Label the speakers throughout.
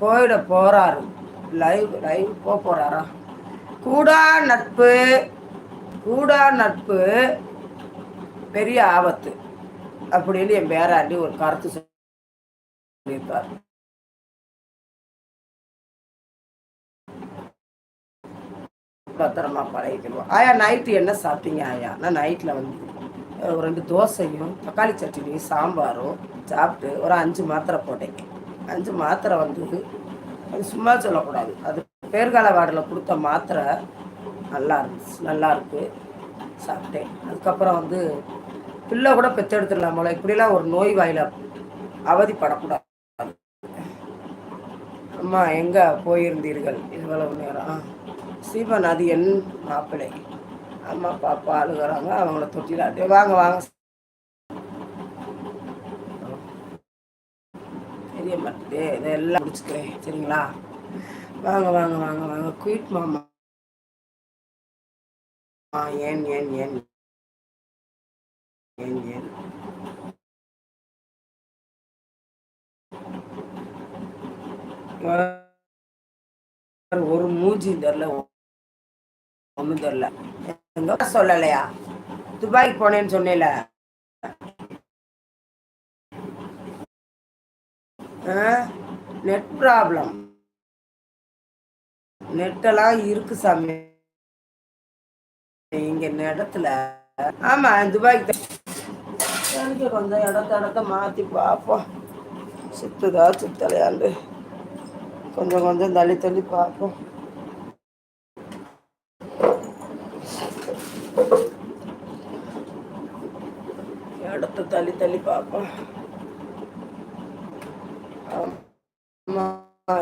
Speaker 1: போயிட போறாரு. Live live போக போறாரா? கூடா நட்பு கூடா நட்பு பெரிய ஆபத்து அப்படின்னு என் பேராண்டி ஒரு கருத்து சொல்லியிருப்பார். பத்திரமா பழகிக்கணும். ஆயா நைட்டு என்ன சாப்பிட்டீங்க ஆயா? நான் நைட்டில் வந்து ஒரு ரெண்டு தோசையும் தக்காளி சட்னியும் சாம்பாரும் சாப்பிட்டு ஒரு அஞ்சு மாத்திரை போட்டேன். அஞ்சு மாத்திரை வந்து அது சும்மா சொல்லக்கூடாது. அது பேர்கால வார்டில் கொடுத்த மாத்திரை நல்லா இருந்துச்சு. நல்லா இருக்கு. சாப்பிட்டேன். அதுக்கப்புறம் வந்து பிள்ளை கூட பெற்றெடுத்துடலாம் போல. இப்படிலாம் ஒரு நோய் வாயில் அவதிப்படக்கூடாது. அம்மா எங்கே போயிருந்தீர்கள்? இவ்வளவு நேரம். சீமன் அது என் மாப்பிள்ளை. அம்மா பாப்பா அழுகிறாங்க. அவங்கள தொட்டிலாட்டி வாங்க வாங்க. தெரிய இதெல்லாம் முடிச்சுக்கிறேன். சரிங்களா? வாங்க வாங்க வாங்க வாங்க. குயிட் மாமா. ஏன் ஏன் ஏன்? ஏன் ஏன்? ஒரு மூஞ்சி தெரில ஒன்றும் தெரில. சொல்லலையா? துபாய்க்கு போனேன்னு சொன்னேல நெட் ப்ராப்ளம் நெட்டெல்லாம் இருக்கு சாமி. இங்க இடத்துல. ஆமா துபாய்க்கு தான். எனக்கு கொஞ்சம் இடத்த இடத்த மாத்தி பார்ப்போம் சுத்துதா சுத்தலையாண்டு. கொஞ்சம் கொஞ்சம் தள்ளி தள்ளி பார்ப்போம் இடத்த தள்ளி தள்ளி பார்ப்போம்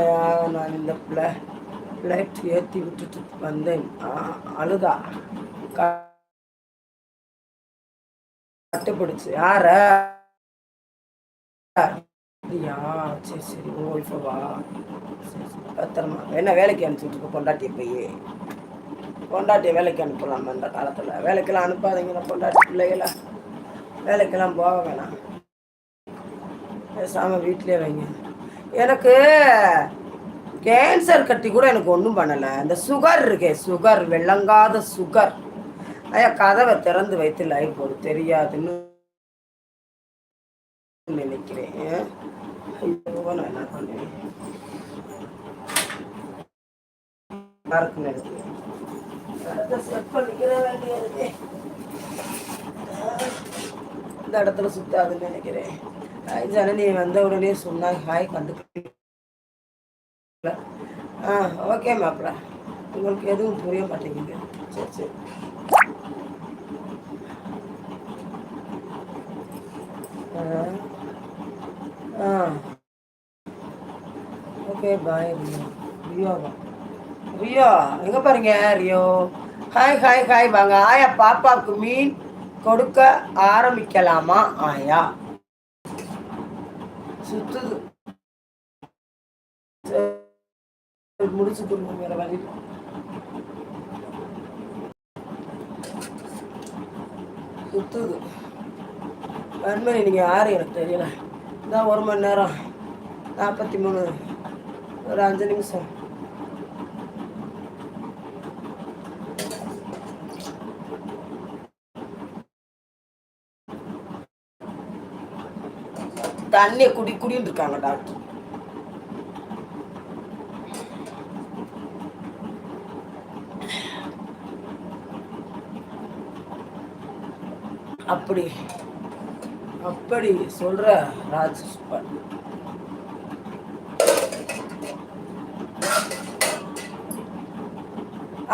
Speaker 1: ஆமாயா நான் இந்த பிள ஃப்ளைட் ஏற்றி விட்டுட்டு வந்தேன். அழுதா. கட்டுப்பிடிச்சு. யார? அப்படியா? சரி சரி உங்க ஒய்ஃபவா சரி சரி பத்திரமா. என்ன வேலைக்கு அனுப்பிச்சுட்டு இருக்க பொண்டாட்டியை போய்? பொண்டாட்டியை வேலைக்கு அனுப்பலாமா இந்த காலத்தில்? வேலைக்கெல்லாம் அனுப்பாதீங்க பொண்டாட்டி பிள்ளைகளை. வேலைக்கெல்லாம் போக வேணாம். பேசாமல் வீட்டிலே வைங்க. எனக்கு கேன்சர் கட்டி கூட எனக்கு ஒன்றும் பண்ணலை. இந்த சுகர் இருக்கே சுகர் விளங்காத சுகர் ஐயா கதவை திறந்து வைத்து லைஃப் போடு தெரியாதுன்னு நினைக்கிறேன். ஐயோ, நான் என்ன பண்ணுவேன் நினைக்கிறேன் செட் பண்ணிக்கிற வேண்டியது. இந்த இடத்துல சுத்தாதுன்னு நினைக்கிறேன். ஹாய் ஜனனி வந்த உடனே சொன்னா ஹாய் கண்டுக்கல. ஆ ஓகே மாப்பிள்ள உங்களுக்கு எதுவும் புரிய மாட்டேங்குது. சரி சரி. ஆ ஆ ஓகே பாய் ரியோ ரியோவா ரியோ எங்கே பாருங்க ரியோ ஹாய் ஹாய் ஹாய் வாங்க. ஆயா பாப்பாவுக்கு மீன். கொடுக்க ஆரம்பிக்கலாமா? ஆயா. சுத்துது சரி, முடிச்சு கொடுங்க வேற வழி சுத்துது வன்மணி நீங்க யாரு? எனக்கு தெரியல. இதான் ஒரு மணி நேரம். நாற்பத்தி மூணு. ஒரு அஞ்சு நிமிஷம். தண்ணியை குடி குடின்னு இருக்காங்க டாக்டர் அப்படி அப்படி சொல்ற ராஜ் சூப்பர்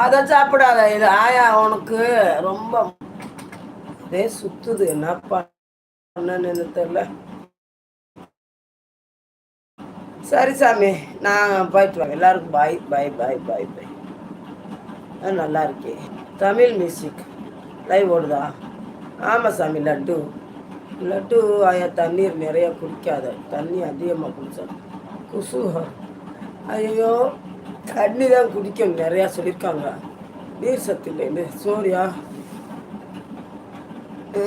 Speaker 1: அதை சாப்பிடாத இது ஆயா உனக்கு ரொம்ப அதே சுத்துது. என்ன பண்ணன்னு தெரியல. சரி சாமி நான் போயிட்டு வரேன். எல்லாருக்கும் பாய் பாய் பாய் பாய் பாய் ஆ, நல்லா இருக்கே. தமிழ் மியூசிக் லைவ் ஓடுதா? ஆமாம் சாமி லட்டு. லட்டு ஆயா தண்ணீர் நிறைய குடிக்காத. தண்ணி அதிகமாக குடிச்சா குசுஹர் ஐயோ தண்ணி தான் குடிக்கும் நிறையா சொல்லியிருக்காங்க. நீர் சத்து இல்லைன்னு. சோரியா. ஆ.